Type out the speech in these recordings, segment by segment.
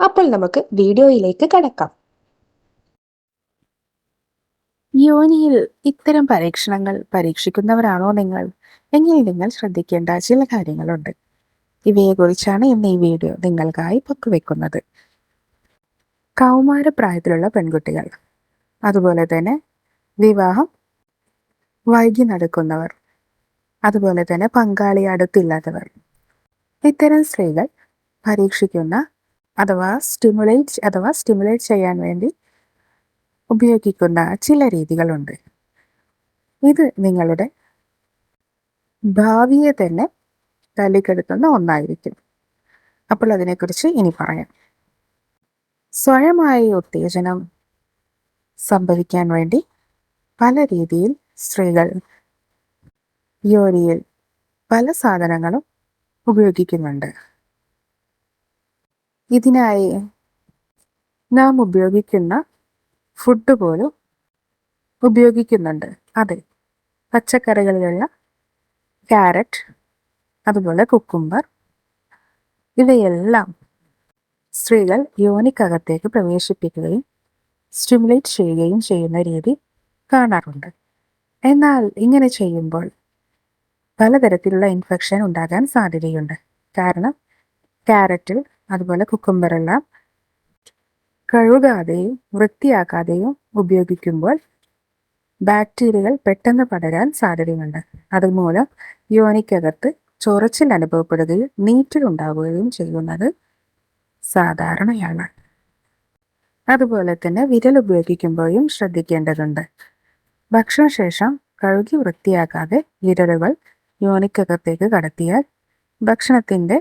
അപ്പോൾ നമുക്ക് വീഡിയോയിലേക്ക് കടക്കാം. യോനിയിൽ ഇത്തരം പരീക്ഷണങ്ങൾ പരീക്ഷിക്കുന്നവരാണോ നിങ്ങൾ? എങ്കിൽ നിങ്ങൾ ശ്രദ്ധിക്കേണ്ട ചില കാര്യങ്ങളുണ്ട്. ഇവയെക്കുറിച്ചാണ് ഇന്ന് ഈ വീഡിയോ നിങ്ങൾക്കായി പങ്കുവെക്കുന്നത് കൗമാരപ്രായത്തിലുള്ള പെൺകുട്ടികൾ. അതുപോലെ തന്നെ വിവാഹം വൈകി നടക്കുന്നവർ. അതുപോലെ തന്നെ പങ്കാളി അടുത്തില്ലാത്തവർ ഇത്തരം സ്ത്രീകൾ പരീക്ഷിക്കുന്ന അഥവാ സ്റ്റിമുലേറ്റ് അഥവാ സ്റ്റിമുലേറ്റ് ചെയ്യാൻ വേണ്ടി ഉപയോഗിക്കുന്ന ചില രീതികളുണ്ട്. ഇത് നിങ്ങളുടെ ഭാവിയെ തന്നെ തല്ലിക്കെടുത്തുന്ന ഒന്നായിരിക്കും. അപ്പോൾ അതിനെക്കുറിച്ച് ഇനി പറയാം. സ്വയമായി ഉത്തേജനം സംഭവിക്കാൻ വേണ്ടി പല രീതിയിൽ സ്ത്രീകൾ യോനിയിൽ പല സാധനങ്ങളും ഉപയോഗിക്കുന്നുണ്ട്. ഇതിനായി നാം ഉപയോഗിക്കുന്ന ഫുഡ് പോലും ഉപയോഗിക്കുന്നുണ്ട്. അതെ പച്ചക്കറികളിലുള്ള ക്യാരറ്റ് അതുപോലെ കുക്കുംബർ ഇവയെല്ലാം സ്ത്രീകൾ യോനിക്കകത്തേക്ക് പ്രവേശിപ്പിക്കുകയും സ്റ്റിമുലേറ്റ് ചെയ്യുകയും ചെയ്യുന്ന രീതി കാണാറുണ്ട്. എന്നാൽ ഇങ്ങനെ ചെയ്യുമ്പോൾ പലതരത്തിലുള്ള ഇൻഫെക്ഷൻ ഉണ്ടാകാൻ സാധ്യതയുണ്ട്. കാരണം ക്യാരറ്റിൽ അതുപോലെ കുക്കുംബറെല്ലാം കഴുകാതെയും വൃത്തിയാക്കാതെയും ഉപയോഗിക്കുമ്പോൾ ബാക്ടീരിയകൾ പെട്ടെന്ന് പടരാൻ സാധ്യതയുണ്ട്. അതുമൂലം യോനിക്കകത്ത് ചൊറച്ചിൽ അനുഭവപ്പെടുകയും നീറ്റിലുണ്ടാവുകയും ചെയ്യുന്നത് സാധാരണയാണ്. അതുപോലെ തന്നെ വിരൽ ഉപയോഗിക്കുമ്പോഴും ശ്രദ്ധിക്കേണ്ടതുണ്ട്. ഭക്ഷണശേഷം കഴുകി വൃത്തിയാക്കാതെ വിരലുകൾ യോനിക്കകത്തേക്ക് കടത്തിയാൽ ഭക്ഷണത്തിന്റെ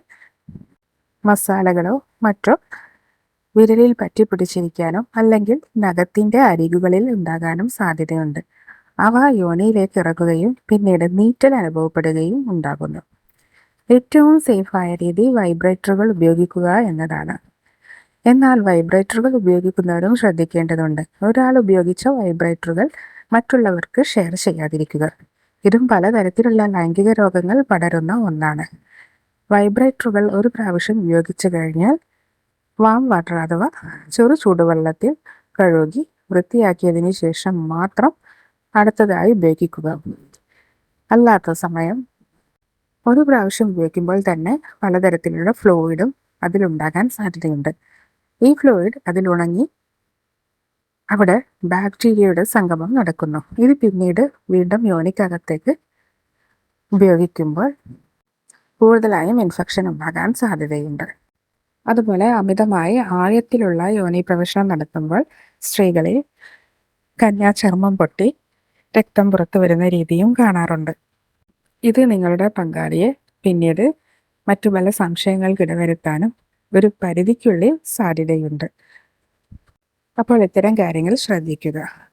മസാലകളോ മറ്റോ വിരലിൽ പറ്റി പിടിച്ചിരിക്കാനോ അല്ലെങ്കിൽ നഖത്തിന്റെ അരികുകളിൽ ഉണ്ടാകാനും സാധ്യതയുണ്ട്. അവ യോനിയിലേക്ക് ഇറക്കുകയും പിന്നീട് നീറ്റൽ അനുഭവപ്പെടുകയും ഉണ്ടാകുന്നു. ഏറ്റവും സേഫായ രീതി വൈബ്രേറ്ററുകൾ ഉപയോഗിക്കുക എന്നതാണ്. എന്നാൽ വൈബ്രേറ്ററുകൾ ഉപയോഗിക്കുന്നവരും ശ്രദ്ധിക്കേണ്ടതുണ്ട്. ഒരാൾ ഉപയോഗിച്ച വൈബ്രേറ്ററുകൾ മറ്റുള്ളവർക്ക് ഷെയർ ചെയ്യാതിരിക്കുക. ഇതും പലതരത്തിലുള്ള ലൈംഗിക രോഗങ്ങൾ പടരുന്ന ഒന്നാണ്. വൈബ്രേറ്ററുകൾ ഒരു പ്രാവശ്യം ഉപയോഗിച്ചു കഴിഞ്ഞാൽ വാം വാട്ടർ അഥവാ ചെറു ചൂടുവെള്ളത്തിൽ കഴുകി വൃത്തിയാക്കിയതിന് ശേഷം മാത്രം അടുത്തതായി ഉപയോഗിക്കുക. അല്ലാത്ത സമയം ഒരു പ്രാവശ്യം ഉപയോഗിക്കുമ്പോൾ തന്നെ പലതരത്തിലുള്ള ഫ്ലൂയിഡും അതിലുണ്ടാകാൻ സാധ്യതയുണ്ട്. ഈ ഫ്ലൂയിഡ് അതിലുണങ്ങി അവിടെ ബാക്ടീരിയയുടെ സംഗമം നടക്കുന്നു. ഇത് പിന്നീട് വീണ്ടും യോനിക്കകത്തേക്ക് ഉപയോഗിക്കുമ്പോൾ കൂടുതലായും ഇൻഫെക്ഷൻ ഉണ്ടാകാൻ സാധ്യതയുണ്ട്. അതുപോലെ അമിതമായി ആഴത്തിലുള്ള യോനി പ്രവേശനം നടത്തുമ്പോൾ സ്ത്രീകളിൽ കന്യാചർമ്മം പൊട്ടി രക്തം പുറത്തു വരുന്ന രീതിയും കാണാറുണ്ട്. ഇത് നിങ്ങളുടെ പങ്കാളിയെ പിന്നീട് മറ്റു പല സംശയങ്ങൾക്ക് ഇടവരുത്താനും ഒരു പരിധിക്കുള്ളിൽ സാധ്യതയുണ്ട്. അപ്പോൾ ഇത്തരം കാര്യങ്ങൾ ശ്രദ്ധിക്കുക.